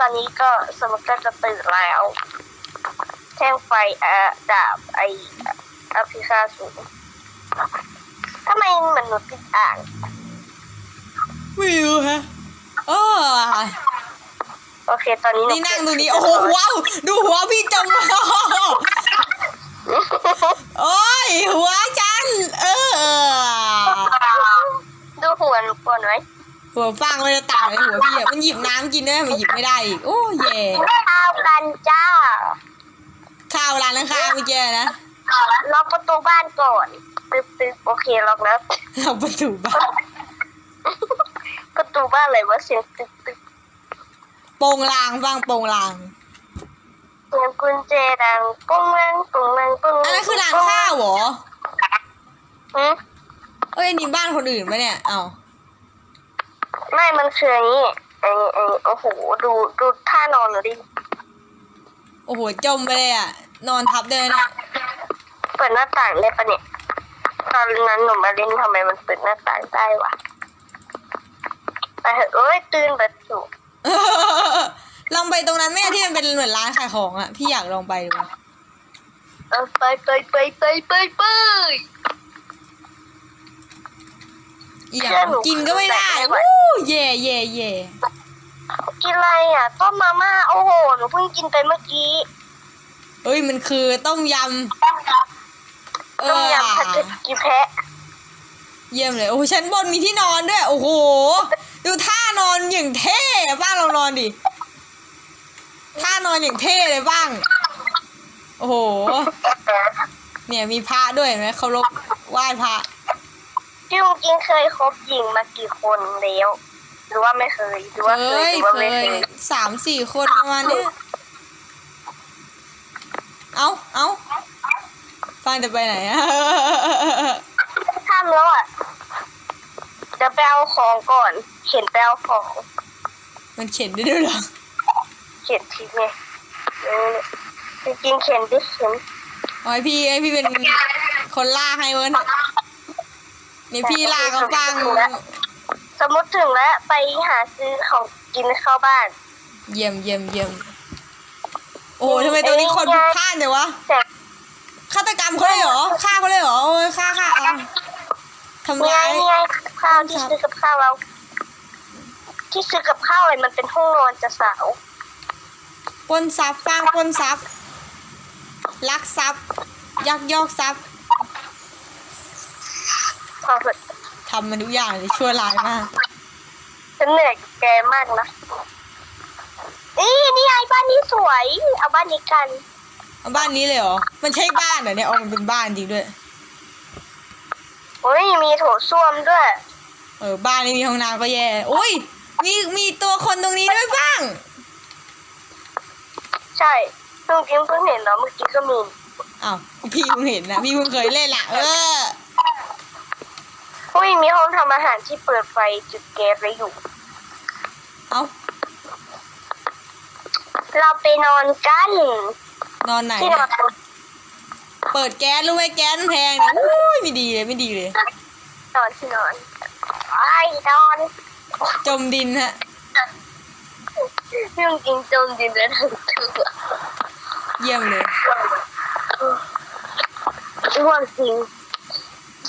ตอนนี้ก็สมุดก็จะตื่นแล้วแท่งไฟเอ่อดาบไออภิฆาสูงทำไมเหมือนหนูติดอ่างไม่รู้ฮะโอ้โอเค ตอนนี้หนี่นั่งตรงนี้โอ้โหว้าวดูหัวพี่จมโอ้ยหัวฉัน เออ ดูหัวหนูก่อนไหม หัวฟางมันจะต่างเลยหัวพี่อะมันหยิบน้ำกินได้มันหยิบไม่ได้อีกโอ้เย่ข้าวกันจ้า ข้าวร้านข้างๆเมื่อกี้นะล็อกประตูบ้านก่อนตึ๊บตึ๊บโอเคล็อกแล้วเราประตูบ้านประตูบ้านอะไรวะเสียงตึ๊บตึ๊บโปงลางฟังโปงลางเสียงกุญแจดังปุ้งนังปุ้งนังปุ้งอันนั้นคือร้านข้าวเหรอหืมเอ้ยนี่บ้านคนอื่นปะเนี่ยเอ้า ไม่มันคืออย่างนี้ไอ้ไอ้โอ้โหดูดูท่านอนหนูดิโอ้โหจมไปเลยอะ นอนทับเลยเนี่ยเปิดหน้าต่างได้ปะเนี่ยตอนนั้นหนูมาเล่นทำไมมันเปิดหน้าต่างได้วะไปเถอะเอ้ยตื่นแบบสุลองไปตรงนั้นแม่ที่มันเป็นเหมือนร้านขายของอะพี่อยากลองไปดูเออไปไปไปไปไปไปอีกอย่างกินก็ไม่ได้อู้ เย่เย่เย่กินอะไรอะต้มมาม่าโอ้โหหนูเพิ่งกินไปเมื่อกี้เอ้ยมันคือต้มยำเอต้มอยำผัดเผ็ดกีแพะเยี่ยมเลยโอ้โหชั้นบนมีที่นอนด้วย โอ้โห ดูท่านอนอย่างเท่อะบ้างลองนอนดิท่านอนอย่างเท่เลยบ้าง โอ้โห เนี่ยมีพระด้วยเห็นไหมเคารพไหว้พระ พี่ลุงกินเคยคบหญิงมากี่คนแล้ว หรือว่าไม่เคยหรือว่าเคเคยยหรือว่าเคไม่ยเคยสามสี่คนประมาณเนี้ยเอาเอาฟังจะไปไหนอะทำแล้วอะเดี๋ยวไปเอาของก่อนเข็นไปเอาของมันเข็นได้ด้วยเหรอเข็นทีไงเออจริงๆเข็นดิเข็นโอ้ยพี่ไอพี่เป็นคนลากให้เว้ยนี่พี่ลากเขาฟัง สมมติถึงแล้วไปหาซื้อของกินเข้าบ้าน เยี่ยมเยี่ยมเยี่ยมโอ้โหทำไมตัวนี้คนพลุกพล่านเดี๋ยววะแต่ฆาตกรรมเขาเลยเหรอฆ่าเขาเลยเหรอโอ้ยฆ่าฆ่าเอาทำนี่ไงร้ายนี่ไงข้าวที่ซื้อกับข้าวเราที่ซื้อกับข้าวอะไรมันเป็นห้องนอนจะสาวปล้นทรัพย์ฟังปล้นทรัพย์ลักทรัพย์ยักยอกทรัพย์ พอเถอะ ทำมันทุกอย่างเลยชั่วร้ายมาก ฉันเหนื่อยกับแกมากนะนี่นี่ไงบ้านนี้สวย เอาบ้านนี้กัน เอาบ้านนี้เลยเหรอ มันใช่บ้านเหรอเนี่ยเอามันเป็นบ้านจริงด้วย โอ้ยมีโถส้วมด้วย เออ บ้านนี้มีห้องน้ำก็แย่โอ้ย มีมีตัวคนตรงนี้ด้วยบ้าง ใช่เพิ่งกินเพิ่งเห็นเนาะเมื่อกี้ก็มีอ้าวพี่เพิ่งเห็นนะพี่เพิ่งเคยเล่นละเออ อุ้ยมีห้องทำอาหารที่เปิดไฟจุดแก๊สไว้อยู่ เอาเราไปนอนกัน นอนไหน ที่นเนี่อยนเปิดแก๊สรู้ไหมแก๊สมันแพงเนี่ยอุ้ยไม่ดีเลยไม่ดีเลย นอนที่นอนไอ้นอน จมดินฮะเรื่องจริงจมดินเลยทั้งตัวเยี่ยมเลย ร่วงจริง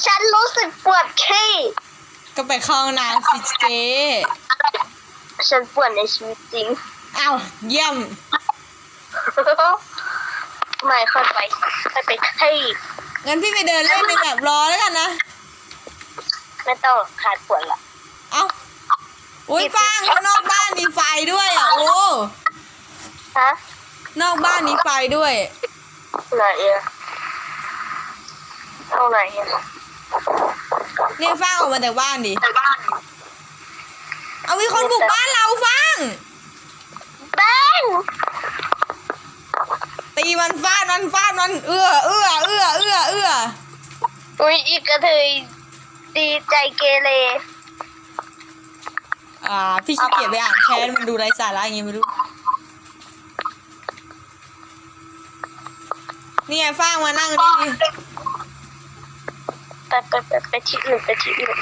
ฉันรู้สึกปวดขี้ก็ไปเข้าห้องน้ำสิเจฉันปวดในชีวิตจริง อ้าวเยี่ยม ไม่ค่อยไปค่อยไปขี้งั้นพี่ไปเดินเล่นในแบบรอแล้วกันนะ ไม่ต้องขาดปวดละเอ้าอุ้ยฟังข้างนอกบ้านมีไฟด้วยอะโอ้ฮะนอกบ้านมีไฟด้วยไหนอะเอาไหนอะ เนี่ยฟังออกมาจากบ้านดิ เอามีคนบุกบ้านเราฟังแบงตีมันฟาดมันฟาดมันเอื้อเอื้อเอื้อเอื้อเอื้ออุ้ยอีกกระเทยดีใจเกเรอ่า พี่ขี้เกียจไปอ่านแชทมันดูไร้สาระอย่างงี้ไม่รู้นี่ไงฟ้างมานั่งนี่ดิ ไปไปไปไปที่อื่นไปที่อื่น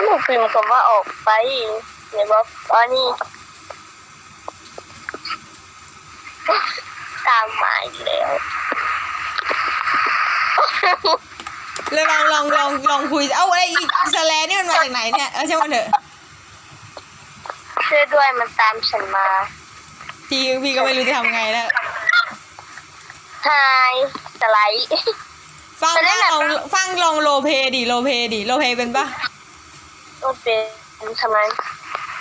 หนูพิมพ์คำว่าออกไปเดี๋ยวบอกอ๋อนี้ตามมาอีกแล้วแล้ลองลองลองลองคุยเอาอะไรอีสแลนี่มันมาจากไหนเนี่ยเออใช่ไหมเถอะช่วยด้วยมันตามฉันมา พี่พี่ก็ไม่รู้จะทำไงแล้ว ไฮสไลด์ ฟังจะได้ฟังแบบ ลองฟังลองโลเพดิโลเพดิโลเพเป็นปะต้องเป็นทำไม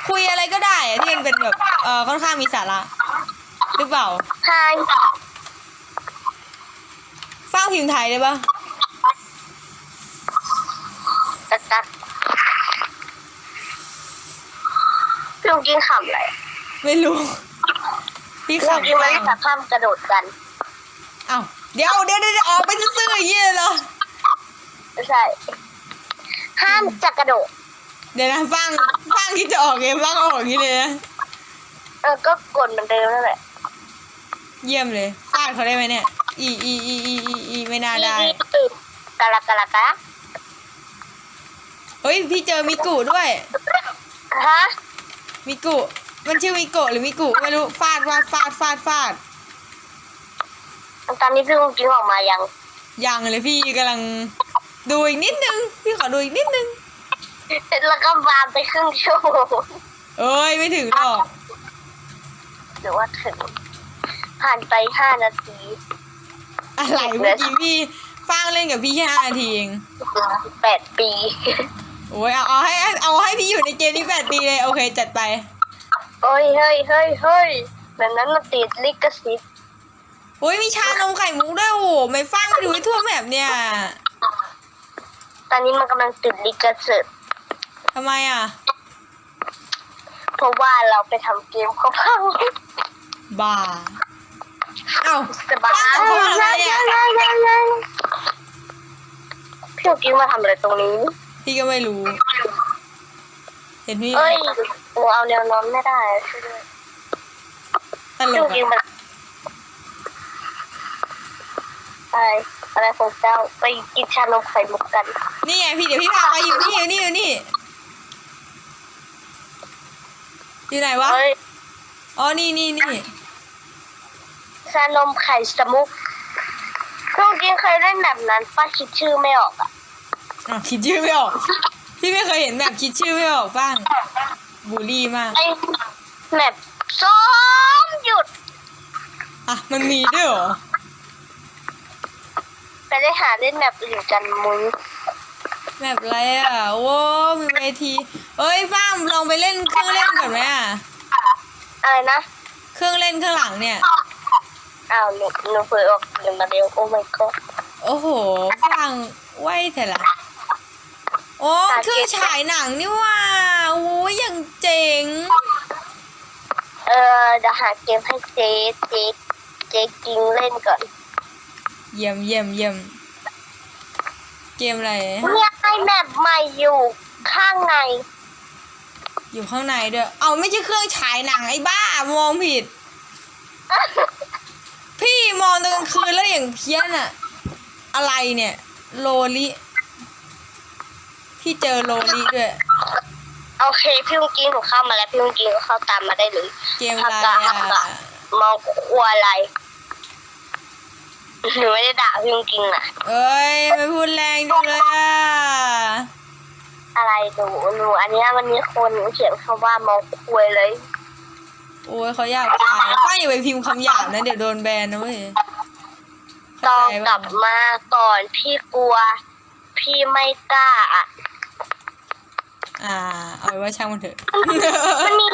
คุยอะไรก็ได้อะที่มันเป็นแบบเออค่อนข้างมีสาระหรือเปล่าไฮฟังพิมพ์ไทยได้ปะตักตักพี่ลุงกินขำอะไรไม่รู้ พี่พี่ลุงขำกินไม่ฟัได้งสักข้ามกระโดดกันเอ้า เดี๋ยวเดี๋ยวเดี๋ยวออกไปซื่อๆอย่างนี้เลยเหรอไม่ใช่ห้ามจะกระโดดเดี๋ยวนะฟังฟังที่จะออกเองฟังออกอย่างนี้เลยนะเออก็กดเหมือนเดิมนั่นแหละเยี่ยมเลยฟาดเขาได้ไหมเนี่ย อีอีอีอีอีอีไม่น่าได้อีอีกะละกะละกะเฮ้ยพี่เจอมิกุด้วย ฮะมิกุ มันชื่อมิโกะหรือมิกุไม่รู้ฟาดฟาดฟาดฟาดฟาด ตอนนี้พี่ลุงกินออกมายัง ยังเลยพี่กำลังดูอีกนิดนึง พี่ขอดูอีกนิดนึง แล้วก็วางไปครึ่งชั่วโมงเอ้ยไม่ถึงหรอกหรือว่าถึง ผ่านไปห้านาที อะไรเมื่อกี้พี่ฟังเล่นกับพี่แค่ห้านาทีเองแปดปี โอ้ยเอาเอาให้เอาให้พี่อยู่ในเกมนี้แปดปีเลย โอเค จัดไปเฮ้ยเฮ้ยเฮ้ยเฮ้ยแบบนั้นมันติดลิขสิทธิ์โอ้ยมีชานมไข่มุกด้วยโอ้โหไม่ฟังไม่ดูให้ทั่วแบบเนี่ยตอนนี้มันกำลังติดลิขสิทธิ์ทำไมอะ เพราะว่าเราไปทำเกมเขาพังบ้าเอ้า สบายตั้งแต่เข้ามาทำไมเนี่ย พี่กิงมาทำอะไรตรงนี้ พี่ก็ไม่รู้ เห็นพี่ไหมเอ้ยหนูเอาแนวนอนไม่ได้ช่วยด้วยตลพี่กกิงอะมา ไปอะไรของเจ้าไปกินชานมไข่มุกกัน นี่ไงพี่เดี๋ยวพี่พาไปอยู่นี่อยู่นี่อยู่นี่อยู่ไหนวะเฮ้ยอ๋อนี่นี่นี่ชานมไข่สมุกพี่กิงเคยเล่นแบบนั้นป้าคิดชื่อไม่ออกอะอะคิดชื่อไม่ออกพี่ไม่เคยเห็นแบบคิดชื่อไม่ออกบ้างบูลลี่มากไอ้แบบซ้อมหยุด อะมันมีด้วยเหรอ ไปได้หาเล่นแบบอื่นกันมุ้ยแบบอะไรอะ โว้มีเวทีเอ้ยฟ้ามลองไปเล่นเครื่องเล่นก่อนไหมอะ อะไรนะ เครื่องเล่นข้างหลังเนี่ย อ้าวหนูหนูเผยออกเดี๋ยวมาเร็วโอ้ my god โอ้โหฟังไว้เถอะละ โอ้ตาเครื่องเจ็บฉายหนังนี่ว่าโอ้ยอย่างเจ๋ง เออเดี๋ยวหาเกมให้เจ๊เจ๊เจ๊กิงเล่นก่อน เยี่ยมเยี่ยมเยี่ยมเกมอะไรเนี่ยไอแมปใหม่อยู่ข้างในอยู่ข้างในด้วย เอาไม่ใช่เครื่องฉายหนังไอ้บ้ามองผิด พี่มองตอนกลางคืนแล้วอย่างเพี้ยนอะอะไรเนี่ย โลลิพี่เจอโลลิด้วยโอเคพี่ลุงกิงหนูเข้ามาแล้วพี่ลุงกิงก็เข้าตามมาได้เลยเกมอะไรฮักกะฮักกะอะมองครัวอะไร หนูไม่ได้ด่าพี่ลุงกิงนะเอ้ยไม่พูดแรงจังเลยอะอะไรหนูหนูอันเนี้ยมันมีคนเขียนคำว่ามองครัวเลย โอ้ยเขาอยากตายป้าอย่าไปพิมพ์คำหยาบนะ เดี๋ยวโดนแบนนะเว้ยต้เข้าองใจกลัป่ะบมาก่อนพี่กลัว พี่ไม่กล้าอะอ่า เอาไว้ว่าช่างมันเถอะ มันมี